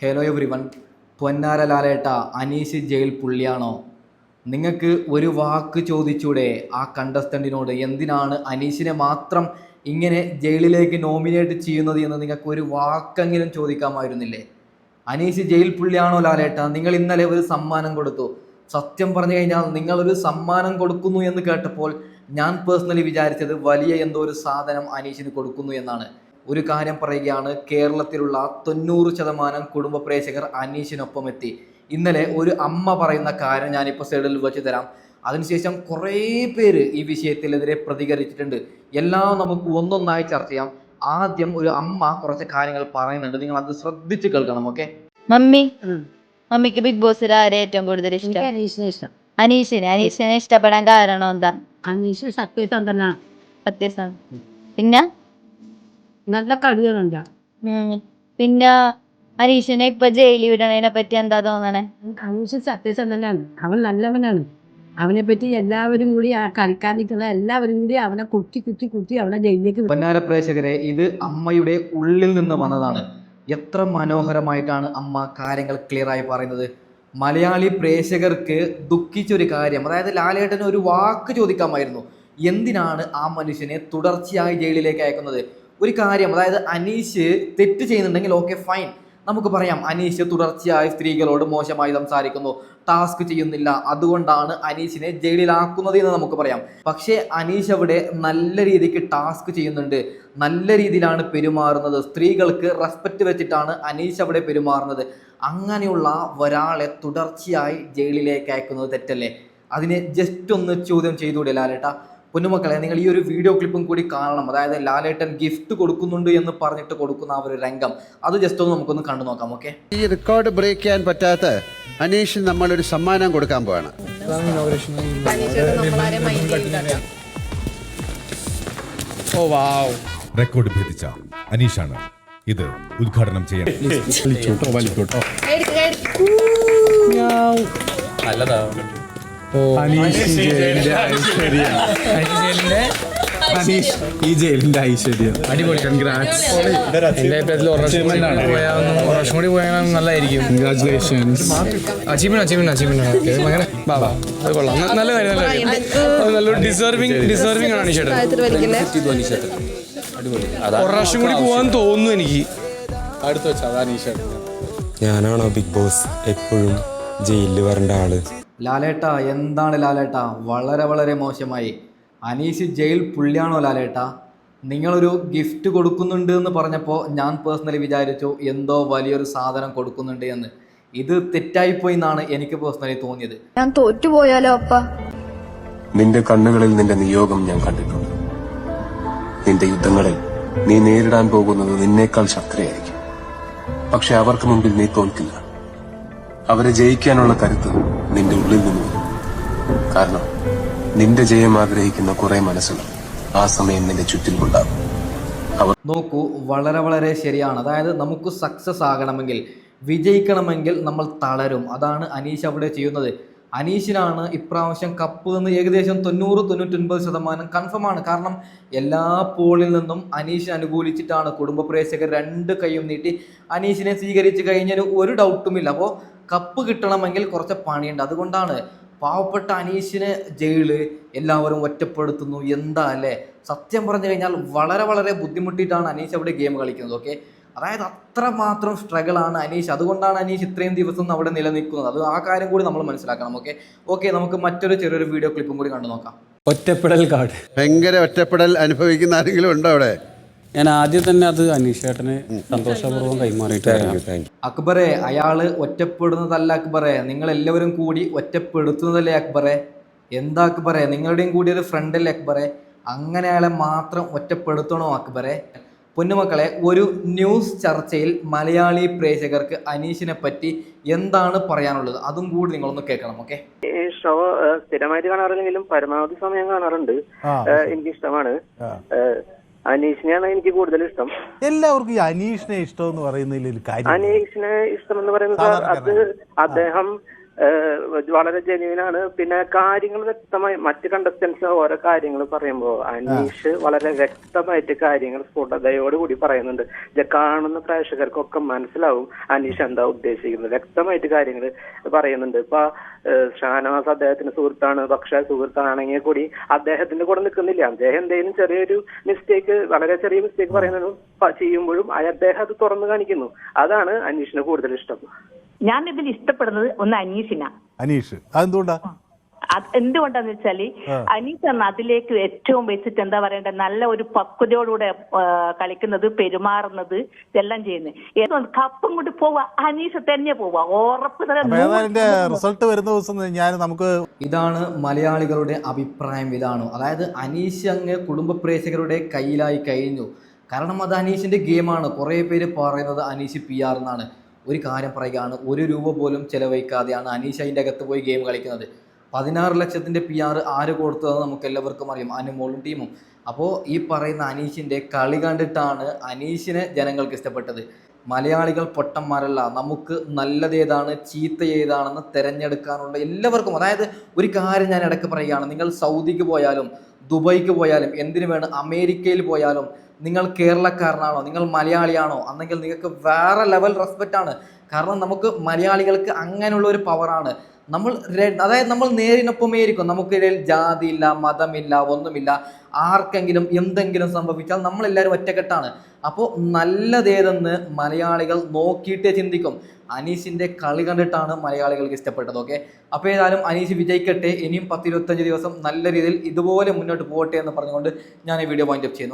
Hello every one പൊന്നാര ലാലേട്ട Aneesh jail പുള്ളിയാണോ? നിങ്ങൾക്ക് ഒരു വാക്ക് ചോദിച്ചൂടെ ആ കണ്ടസ്റ്റന്റിനോട് എന്തിനാണ് അനീഷിനെ മാത്രം ഇങ്ങനെ ജയിലിലേക്ക് നോമിനേറ്റ് ചെയ്യുന്നത് എന്ന് നിങ്ങൾക്ക് ഒരു വാക്കെങ്കിലും ചോദിക്കാമായിരുന്നില്ലേ? അനീഷ് ജയിൽ പുള്ളിയാണോ ലാലേട്ട? നിങ്ങൾ ഇന്നലെ ഒരു സമ്മാനം കൊടുത്തു. സത്യം പറഞ്ഞു കഴിഞ്ഞാൽ നിങ്ങളൊരു സമ്മാനം കൊടുക്കുന്നു എന്ന് കേട്ടപ്പോൾ ഞാൻ പേഴ്സണലി വിചാരിച്ചത് വലിയ എന്തോ ഒരു സാധനം അനീഷിന് കൊടുക്കുന്നു എന്നാണ്. ഒരു കാര്യം പറയുകയാണ് കേരളത്തിലുള്ള തൊണ്ണൂറ് ശതമാനം കുടുംബ പ്രേക്ഷകർ അനീഷിനൊപ്പം എത്തി. ഇന്നലെ ഒരു അമ്മ പറയുന്ന കാര്യം ഞാനിപ്പോൾ സൈഡിൽ വെച്ച് തരാം. അതിനുശേഷം കുറേ പേര് ഈ വിഷയത്തിനെതിരെ പ്രതികരിച്ചിട്ടുണ്ട്. എല്ലാം നമുക്ക് ഒന്നൊന്നായി ചർച്ച ചെയ്യാം. ആദ്യം ഒരു അമ്മ കുറച്ച് കാര്യങ്ങൾ പറയുന്നുണ്ട്. നിങ്ങൾ അത് ശ്രദ്ധിച്ച് കേൾക്കണം ഓക്കെ? മമ്മി മമ്മിക്ക് ബിഗ് ബോസിൽ ആരെ ഏറ്റവും കൂടുതൽ ഇഷ്ടം? അനീഷിനെ ഇഷ്ടം. അനീഷിനെ. അനീഷിനെ ഇഷ്ടപ്പെടാൻ കാരണം എന്താ? അനീഷ് സത്യസന്ധനാണ് സത്യസന്ധ പിന്നെ? നല്ല കഴിവുകളുണ്ട് പിന്നെ അനീഷിനെ ഇപ്പൊ ജയിലിൽ വിടണതിനെ പറ്റി എന്താ തോന്നണേ? അനീഷ് സത്യസന്ധനാണ്. അവൻ നല്ലവനാണ്. അവനെ പറ്റി എല്ലാവരും കൂടി ആ കളിക്കാൻ നിൽക്കുന്ന എല്ലാവരും കൂടി അവനെ കുത്തി കുത്തി കുത്തി അവനെ ജയിലിലേക്ക്. പൊന്നാര പ്രേക്ഷകരെ ഇത് അമ്മയുടെ ഉള്ളിൽ നിന്ന് വന്നതാണ്. എത്ര മനോഹരമായിട്ടാണ് അമ്മ കാര്യങ്ങൾ ക്ലിയർ ആയി പറയുന്നത്. മലയാളി പ്രേക്ഷകർക്ക് ദുഃഖിച്ചൊരു കാര്യം അതായത് ലാലേട്ടന് ഒരു വാക്ക് ചോദിക്കാമായിരുന്നു. എന്തിനാണ് ആ മനുഷ്യനെ തുടർച്ചയായി ജയിലിലേക്ക് അയക്കുന്നത്? ഒരു കാര്യം അതായത് അനീഷ് തെറ്റ് ചെയ്യുന്നുണ്ടെങ്കിൽ ഓക്കെ ഫൈൻ നമുക്ക് പറയാം അനീഷ് തുടർച്ചയായി സ്ത്രീകളോട് മോശമായി സംസാരിക്കുന്നു ടാസ്ക് ചെയ്യുന്നില്ല. അതുകൊണ്ടാണ് അനീഷിനെ ജയിലിലാക്കുന്നത് എന്ന് നമുക്ക് പറയാം. പക്ഷേ അനീഷ് അവിടെ നല്ല രീതിക്ക് ടാസ്ക് ചെയ്യുന്നുണ്ട്. നല്ല രീതിയിലാണ് പെരുമാറുന്നത്. സ്ത്രീകൾക്ക് റെസ്പെക്റ്റ് വെച്ചിട്ടാണ് അനീഷ് അവിടെ പെരുമാറുന്നത്. അങ്ങനെയുള്ള ഒരാളെ തുടർച്ചയായി ജയിലിലേക്ക് അയക്കുന്നത് തെറ്റല്ലേ? അതിനെ ജസ്റ്റ് ഒന്ന് ചോദ്യം ചെയ്തുകൂടെ ലാലേട്ട. പൊന്നുമക്കളെ നിങ്ങൾ ഈ ഒരു വീഡിയോ ക്ലിപ്പും കൂടി കാണണം. അതായത് ലാലേട്ടൻ ഗിഫ്റ്റ് കൊടുക്കുന്നുണ്ട് എന്ന് പറഞ്ഞിട്ട് കൊടുക്കുന്ന ആ ഒരു രംഗം. അത് ജസ്റ്റ് ഒന്ന് നമുക്കൊന്ന് കണ്ടു നോക്കാം ഓക്കെ ഈ റെക്കോർഡ് ബ്രേക്ക് ചെയ്യാൻ പറ്റാത്ത അനീഷിന് നമ്മളൊരു സമ്മാനം കൊടുക്കാൻ പോവാണ്. റെക്കോർഡ് ഭേദിച്ച അനീഷാണ് ഇത് ഉദ്ഘാടനം ചെയ്യണം ഈ ജയിലിന്റെ ഐശ്വര്യം. അടിപൊളി. കൺഗ്രാറ്റ്സ് എന്റെ അഭിപ്രായത്തിൽ കൂടി പോയാൽ നല്ലതായിരിക്കും. കൺഗ്രാറ്റുലേഷൻസ് അച്ചീവ്മെന്റ് അച്ചീവ്മെന്റ് അച്ചീവ്മെന്റ് അങ്ങനെ. ബാ ബാ അത് കൊള്ളാം. നല്ല കാര്യം നല്ല കാര്യം. നല്ലൊരു ആണ് അനീഷേട്ടൻ. കൂടി പോകാൻ തോന്നുന്നു എനിക്ക്. അടുത്ത് ഞാനാണോ ബിഗ് ബോസ് എപ്പോഴും ജയിലിൽ വരേണ്ട ആൾ? ലാലേട്ട എന്താണ് ലാലേട്ട? വളരെ വളരെ മോശമായി. അനീഷ് ജയിൽ പുള്ളിയാണോ ലാലേട്ട? നിങ്ങളൊരു ഗിഫ്റ്റ് കൊടുക്കുന്നുണ്ട് എന്ന് പറഞ്ഞപ്പോൾ ഞാൻ പേഴ്സണലി വിചാരിച്ചു എന്തോ വലിയൊരു സാധനം കൊടുക്കുന്നുണ്ട് എന്ന്. ഇത് തെറ്റായിപ്പോയി എന്നാണ് എനിക്ക് പേഴ്സണലി തോന്നിയത്. ഞാൻ തോറ്റുപോയാലോ അപ്പ? നിന്റെ കണ്ണുകളിൽ നിന്റെ നിയോഗം ഞാൻ കണ്ടിട്ടുണ്ട്. നിന്റെ യുദ്ധങ്ങളിൽ നീ നേരിടാൻ പോകുന്നത് നിന്നേക്കാൾ ശക്തിയായിരിക്കും. പക്ഷെ അവർക്ക് മുമ്പിൽ നീ തോൽക്കില്ല. അവരെ ജയിക്കാനുള്ള കരുത്ത് നിന്റെ ഉള്ളിൽ നിന്ന് വരും. കാരണം നിന്റെ ജയം ആഗ്രഹിക്കുന്ന കുറെ മനസ്സുകൾ ആ സമയം നിന്റെ ചുറ്റിലുണ്ടാകും നോക്കൂ വളരെ വളരെ ശരിയാണ്. അതായത് നമുക്ക് സക്സസ് ആകണമെങ്കിൽ വിജയിക്കണമെങ്കിൽ നമ്മൾ തളരും. അതാണ് അനീഷ് അവിടെ ചെയ്യുന്നത്. അനീഷിനാണ് ഇപ്രാവശ്യം കപ്പ് എന്ന് ഏകദേശം തൊണ്ണൂറ് തൊണ്ണൂറ്റൊൻപത് ശതമാനം കൺഫേം ആണ്. കാരണം എല്ലാ പോളിൽ നിന്നും അനീഷിനെ അനുകൂലിച്ചിട്ടാണ് കുടുംബ പ്രേക്ഷകർ രണ്ട് കൈയും നീട്ടി അനീഷിനെ സ്വീകരിച്ച് കഴിഞ്ഞാൽ ഒരു ഡൗട്ടുമില്ല അപ്പോൾ കപ്പ് കിട്ടണമെങ്കിൽ കുറച്ച് പണിയുണ്ട്. അതുകൊണ്ടാണ് പാവപ്പെട്ട അനീഷിനെ ജയിൽ എല്ലാവരും ഒറ്റപ്പെടുത്തുന്നു. എന്താ അല്ലേ? സത്യം പറഞ്ഞു കഴിഞ്ഞാൽ വളരെ വളരെ ബുദ്ധിമുട്ടിയിട്ടാണ് അനീഷ് അവിടെ ഗെയിം കളിക്കുന്നത് ഓക്കെ അതായത് അത്രമാത്രം സ്ട്രഗിൾ ആണ് അനീഷ്. അതുകൊണ്ടാണ് അനീഷ് ഇത്രയും ദിവസം അവിടെ നിലനിൽക്കുന്നത്. അത് ആ കാര്യം കൂടി നമ്മൾ മനസ്സിലാക്കണം ഓക്കെ ഓക്കെ നമുക്ക് മറ്റൊരു ചെറിയൊരു വീഡിയോ ക്ലിപ്പും കൂടി കണ്ടു നോക്കാം ഒറ്റപ്പെടൽ കാർഡ് ഭയങ്കര ഒറ്റപ്പെടൽ അനുഭവിക്കുന്ന ആരെങ്കിലും ഉണ്ടോ അവിടെ? ഞാൻ ആദ്യം തന്നെ അത് അനീഷേട്ടന് സന്തോഷപൂർവം കൈമാറിയിട്ട് വരാം. അക്ബറെ അയാൾ ഒറ്റപ്പെടുന്നതല്ല അക്ബറെ. നിങ്ങൾ എല്ലാവരും കൂടി ഒറ്റപ്പെടുത്തുന്നതല്ലേ അക്ബറെ? എന്താ അക്ബറെ? നിങ്ങളുടെയും കൂടി ഒരു ഫ്രണ്ടല്ലേ അക്ബറെ? അങ്ങനെ അയാളെ മാത്രം ഒറ്റപ്പെടുത്തണോ അക്ബറെ? പൊന്നുമക്കളെ ഒരു ന്യൂസ് ചർച്ചയിൽ മലയാളി പ്രേക്ഷകർക്ക് അനീഷിനെ പറ്റി എന്താണ് പറയാനുള്ളത്? അതും കൂടി നിങ്ങളൊന്ന് കേൾക്കണം ഓക്കെ ഷോ സ്ഥിരമായിട്ട് കാണാറില്ലെങ്കിലും പരമാവധി സമയം കാണാറുണ്ട്. എനിക്കിഷ്ടമാണ്. എനിക്ക് ഇഷ്ടമാണ് ഏഹ്, അനീഷിനെയാണ് എനിക്ക് കൂടുതൽ ഇഷ്ടം. എല്ലാവർക്കും ഈ അനീഷിനെ ഇഷ്ടം എന്ന് പറയുന്നതിൽ ഒരു കാര്യം അനീഷിനെ ഇഷ്ടം എന്ന് പറയുന്നത് അത് അദ്ദേഹം വളരെ ജെന്യൂനാണ്. പിന്നെ കാര്യങ്ങൾ വ്യക്തമായി മറ്റ് കണ്ടസ്റ്റൻസ് ഓരോ കാര്യങ്ങൾ പറയുമ്പോൾ അനീഷ് വളരെ വ്യക്തമായിട്ട് കാര്യങ്ങൾ സ്ഫുടതയോടുകൂടി പറയുന്നുണ്ട്. കാണുന്ന പ്രേക്ഷകർക്കൊക്കെ മനസ്സിലാവും അനീഷ് എന്താ ഉദ്ദേശിക്കുന്നത്. വ്യക്തമായിട്ട് കാര്യങ്ങൾ പറയുന്നുണ്ട്. ഇപ്പൊ ഷാനവാസ് അദ്ദേഹത്തിന്റെ സുഹൃത്താണ്. പക്ഷേ സുഹൃത്താണെങ്കിൽ കൂടി അദ്ദേഹത്തിന്റെ കൂടെ നിൽക്കുന്നില്ല. അദ്ദേഹം എന്തെങ്കിലും ചെറിയൊരു മിസ്റ്റേക്ക് വളരെ ചെറിയ മിസ്റ്റേക്ക് പറയുന്നതും ചെയ്യുമ്പോഴും അദ്ദേഹം അത് തുറന്നു കാണിക്കുന്നു. അതാണ് അനീഷിന് കൂടുതൽ ഇഷ്ടം. ഞാൻ ഇതിൽ ഇഷ്ടപ്പെടുന്നത് ഒന്ന് അനീഷിനാ. അനീഷ്. അതെന്തുകൊണ്ടാ? അത് എന്തുകൊണ്ടാന്ന് വെച്ചാൽ അനീഷ് എന്ന അതിലേക്ക് ഏറ്റവും വെച്ചിട്ട് എന്താ പറയണ്ടേ? നല്ല ഒരു പക്വതയോടുകൂടെ കളിക്കുന്നത് പെരുമാറുന്നത് ഇതെല്ലാം ചെയ്യുന്നത് ഏതോ കപ്പും കൊണ്ട് പോവാ അനീഷ് തന്നെ പോവാ ഉറപ്പ് റിസൾട്ട് വരുന്ന ദിവസം ഞാൻ നമുക്ക് ഇതാണ് മലയാളികളുടെ അഭിപ്രായം ഇതാണ്. അതായത് അനീഷ് അങ്ങ് കുടുംബ പ്രേക്ഷകരുടെ കയ്യിലായി കഴിഞ്ഞു. കാരണം അത് അനീഷിന്റെ ഗെയിമാണ്. കുറെ പേര് പറയുന്നത് അനീഷ് പി ആർ എന്നാണ്. ഒരു കാര്യം പറയുകയാണ്. ഒരു രൂപ പോലും ചെലവഴിക്കാതെയാണ് അനീഷ് അതിന്റെ അകത്ത് പോയി ഗെയിം കളിക്കുന്നത്. പതിനാറ് ലക്ഷത്തിന്റെ പി ആർ ആര് കൊടുത്തതെന്ന് നമുക്ക് എല്ലാവർക്കും അറിയാം അനുമോളും ടീമും. അപ്പോൾ ഈ പറയുന്ന അനീഷിന്റെ കളി കണ്ടിട്ടാണ് അനീഷിനെ ജനങ്ങൾക്ക് ഇഷ്ടപ്പെട്ടത്. മലയാളികൾ പൊട്ടന്മാരല്ല. നമുക്ക് നല്ലത് ഏതാണ് ചീത്ത ഏതാണെന്ന് തിരഞ്ഞെടുക്കാനുള്ള എല്ലാവർക്കും. അതായത് ഒരു കാര്യം ഞാൻ ഇടയ്ക്ക് പറയുകയാണ്. നിങ്ങൾ സൗദിക്ക് പോയാലും ദുബൈക്ക് പോയാലും എന്തിനു വേണം അമേരിക്കയിൽ പോയാലും നിങ്ങൾ കേരളക്കാരനാണോ നിങ്ങൾ മലയാളിയാണോ അന്നെങ്കിൽ നിങ്ങൾക്ക് വേറെ ലെവൽ റെസ്പെക്റ്റ് ആണ്. കാരണം നമുക്ക് മലയാളികൾക്ക് അങ്ങനെയുള്ള ഒരു പവറാണ് നമ്മൾ അതായത് നമ്മൾ നേരിനൊപ്പമേയിരിക്കും. നമുക്കിടയിൽ ജാതിയില്ല മതമില്ല ഒന്നുമില്ല. ആർക്കെങ്കിലും എന്തെങ്കിലും സംഭവിച്ചാൽ നമ്മളെല്ലാവരും ഒറ്റക്കെട്ടാണ്. അപ്പോൾ നല്ലതേതെന്ന് മലയാളികൾ നോക്കിയിട്ടേ ചിന്തിക്കും. അനീഷിന്റെ കളി കണ്ടിട്ടാണ് മലയാളികൾക്ക് ഇഷ്ടപ്പെട്ടത് ഓക്കെ അപ്പോൾ ഏതായാലും അനീഷ് വിജയിക്കട്ടെ. ഇനിയും പത്തിരുപത്തഞ്ച് ദിവസം നല്ല രീതിയിൽ ഇതുപോലെ മുന്നോട്ട് പോകട്ടെ എന്ന് പറഞ്ഞുകൊണ്ട് ഞാൻ ഈ വീഡിയോ പോയിന്റ് അപ്പ് ചെയ്യുന്നു.